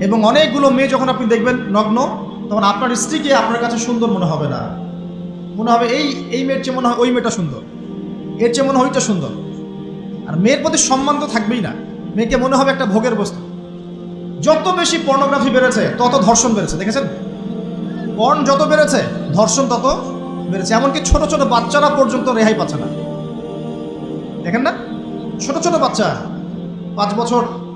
এবং অনেকগুলো মেয়ে যখন আপনি দেখবেন নগ্ন, তখন আপনার স্ত্রীকে আপনার কাছে সুন্দর মনে হবে না। মনে হবে এই এই মেয়ের চেয়ে মনে হয় ওই মেয়েটা সুন্দর। এর চেয়ে মনে হয় ওইটা সুন্দর। আর মেয়ের প্রতি সম্মান তো থাকবেই না। মেয়েকে মনে হবে একটা ভোগের বস্তু। যত বেশি পর্নোগ্রাফি বেড়েছে, তত ধর্ষণ বেড়েছে, দেখেছেন? পর্ন যত বেড়েছে, ধর্ষণ তত বেড়েছে। এমনকি ছোট ছোট বাচ্চারা পর্যন্ত রেহাই পাচ্ছে না। দেখেন না? ছোট ছোট বাচ্চা, পাঁচ বছর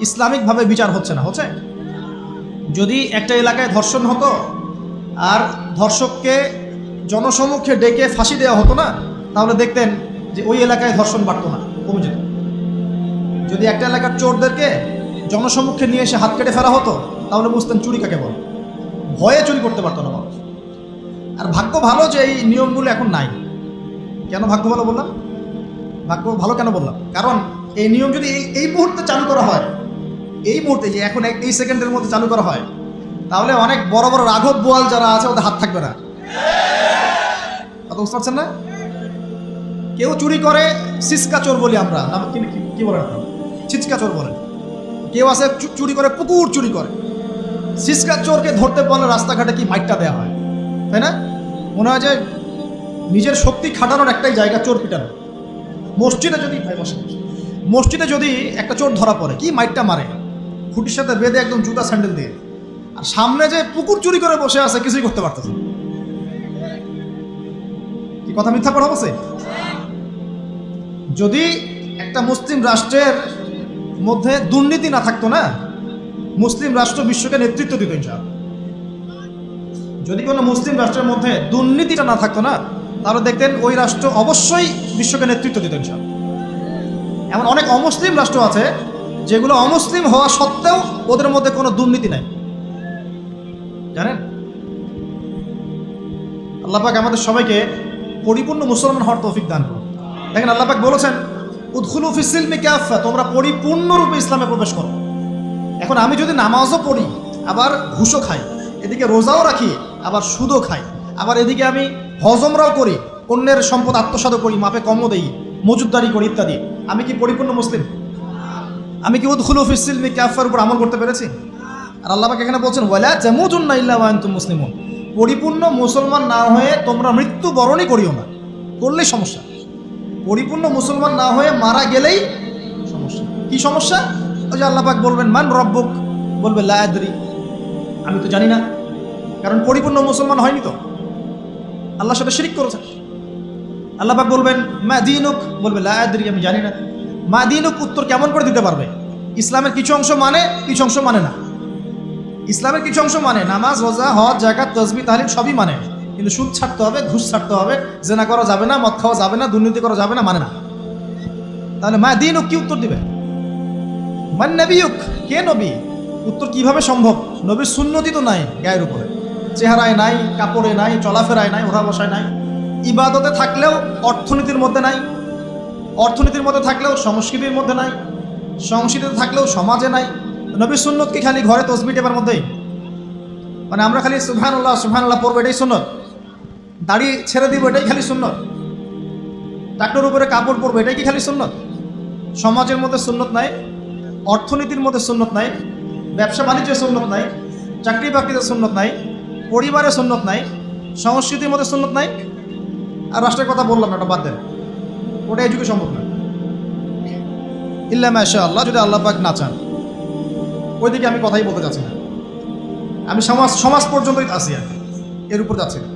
ইসলামিকভাবে বিচার হচ্ছে না, হচ্ছে? যদি একটা এলাকায় ধর্ষণ হতো আর ধর্ষককে জনসমক্ষে ডেকে ফাঁসি দেওয়া হতো না, তাহলে দেখতেন যে ওই এলাকায় ধর্ষণ বাড়তো না, কমে যেত। যদি একটা এলাকার চোরদেরকে জনসমক্ষে নিয়ে এসে হাত কেটে ফেলা হতো, তাহলে বুঝতেন চুরি কাকে বল? ভয়ে চুরি করতে পারতো না মানুষ। আর ভাগ্য ভালো যে এই নিয়মগুলো এখন নাই। কেন ভাগ্য ভালো বললাম? ভাগ্য ভালো কেন বললাম? কারণ এই নিয়ম যদি এই এই মুহূর্তে চালু করা হয় এই মুহূর্তে যে এখন এক- এই সেকেন্ডের মধ্যে চালু করা হয়, তাহলে অনেক বড় বড় রাঘব বোয়াল যারা আছে, ওদের হাত থাকবে না। কথা বুঝতে পারছেন না? কেউ চুরি করে সিসকা চোর বলি আমরা। কি বলেন আপনারা? ছিচকা চোর বলেন। কেউ আছে চুরি করে পুকুর চুরি করে। সিসকা চোরকে ধরতে পারলে রাস্তাঘাটে কি মাইকটা দেওয়া হয়? তাই না? মনে হয় যে নিজের শক্তি খাটানোর একটাই জায়গা চোর পিটানো। মসজিদে যদি। মসজিদে যদি একটা চোর ধরা পড়ে, কি মাইকটা মারে? খুঁটির সাথে বেঁধে একদম জুতা স্যান্ডেল দিয়ে। আর সামনে যে পুকুর চুরি করে বসে আছে, কিছুই করতে পারতেছে। কি কথা মিথ্যা পড়া বসে যদি একটা মুসলিম রাষ্ট্রের মধ্যে দুর্নীতি না থাকতো না, মুসলিম রাষ্ট্র বিশ্বকে নেতৃত্ব দিত ইনশাআল্লাহ। যদি কোনো মুসলিম রাষ্ট্রের মধ্যে দুর্নীতিটা না থাকতো না, তাহলে দেখতেন ওই রাষ্ট্র অবশ্যই বিশ্বকে নেতৃত্ব দিত ইনশাআল্লাহ। এমন অনেক অমুসলিম রাষ্ট্র আছে যেগুলো অমুসলিম হওয়া সত্ত্বেও ওদের মধ্যে কোনো দুর্নীতি নাই। জানেন? আল্লাপাক আমাদের সবাইকে পরিপূর্ণ মুসলমান হওয়ার তৌফিক দান করুন। দেখেন আল্লাপাক বলেছেন, উদ্খুলু ফিসিলমি ক্যাফা তোমরা পরিপূর্ণরূপে ইসলামে প্রবেশ করো। এখন আমি যদি নামাজও পড়ি, আবার ঘুষও খাই, এদিকে রোজাও রাখি, আবার সুদও খাই, আবার এদিকে আমি হজমরাও করি, অন্যের সম্পদ আত্মসাদও করি, মাপে কমও দেই, মজুদদারি করি ইত্যাদি, আমি কি পরিপূর্ণ মুসলিম? আমি কি উদ্খুলু ফিসিলমি ক্যাফার উপর আমল করতে পেরেছি? আর আল্লাহকে এখানে বলছেন, ওয়ালা জামুজুন্না ইল্লা ওয়ান্তুম মুসলিমুন। পরিপূর্ণ মুসলমান না হয়ে তোমরা মৃত্যু বরণই করিও না। করলেই সমস্যা। পরিপূর্ণ মুসলমান না হয়ে মারা গেলেই সমস্যা। কি সমস্যা? ওই যে আল্লাপাক বলবেন, মান রব্বুক? বলবে লায়াদ্রি আমি তো জানি না। কারণ পরিপূর্ণ মুসলমান হয়নি তো। আল্লাহর সাথে শিরিক করেছে আল্লাপাক বলবেন, মা দিনুক? বলবে লায়াদ্রি আমি জানি না। মা দিনুক উত্তর কেমন করে দিতে পারবে? ইসলামের কিছু অংশ মানে কিছু অংশ মানে না। ইসলামের কিছু অংশ মানে নামাজ, রোজা, হজ জাকাত তসবি তাহলিম সবই মানে। কিন্তু সুদ ছাড়তে হবে, ঘুষ ছাড়তে হবে, জেনা করা যাবে না, মদ খাওয়া যাবে না, দুর্নীতি করা যাবে না মানে না। তাহলে মা দিন কি উত্তর দিবে? মান নবীক কে নবী? উত্তর কীভাবে সম্ভব? নবীর সুন্নতি তো নাই গায়ের উপরে। চেহারায় নাই, কাপড়ে নাই, চলাফেরায় নাই ওঠা বসায় নাই। ইবাদতে থাকলেও অর্থনীতির মধ্যে নাই। অর্থনীতির মধ্যে থাকলেও, সংস্কৃতির মধ্যে নাই, সংস্কৃতিতে থাকলেও, সমাজে নাই। নবী সুন্নত কি খালি ঘরে তসবি টেপার মধ্যেই। মানে আমরা খালি সুবহানাল্লাহ সুবহানাল্লাহ পড়ব, এটাই সুন্নত। দাড়ি ছেড়ে দিব, এটাই খালি সুন্নত। টাকটোর উপরে কাপড় পরবো, এটাই কি খালি সুন্নত? সমাজের মধ্যে সুন্নত নাই, অর্থনীতির মধ্যে সুন্নত নাই, ব্যবসা বাণিজ্যের সুন্নত নাই, চাকরি বাকরিতে সুন্নত নাই, পরিবারে সুন্নত নাই, সংস্কৃতির মধ্যে সুন্নত নাই। আর রাষ্ট্রের কথা বললাম না, ওটা বাদ দেন। ওটা এই যুগে সম্ভব না। ইল্লা মাশা আল্লাহ যদি আল্লাহ পাক না চান, ওইদিকে আমি কথাই বলতে চাচ্ছি না। আমি সমাজ সমাজ পর্যন্তই আছি আর। এর উপর যাচ্ছি না।